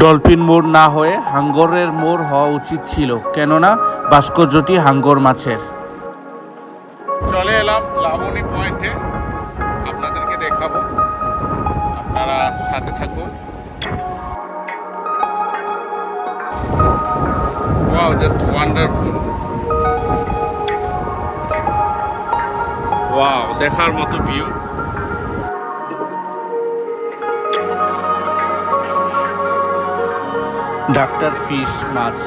Dolphin মোড় না হয়ে হাঙ্গরের মোড় হওয়া উচিত ছিল, কেননা ভাস্কর্যটি হাঙ্গর মাছের। চলে এলাম লাবণী পয়েন্টে আপনাদেরকে দেখাবো। আপনারা সাথে থাকুন। ওয়াও জাস্ট ওয়ান্ডারফুল ওয়াও দেখার মতো ভিউ ডাক্তার ফিশ মাছ।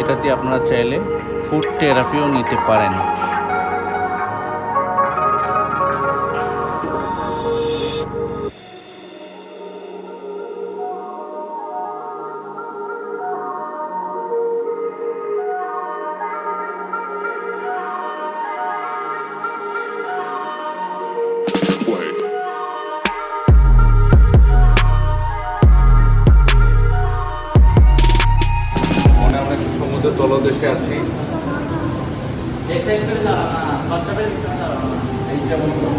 এটাতে আপনারা চাইলে ফুড থেরাপিও নিতে পারেন। তলদেশে আছি।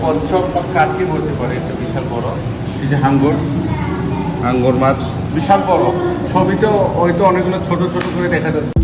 কচ্ছপ বা কাছি বলতে পারে এটা বিশাল বড়। এই যে হাঙ্গর হাঙ্গর মাছ বিশাল বড়। ছবিটা হয়তো অনেকগুলো ছোট ছোট করে দেখা যাচ্ছে।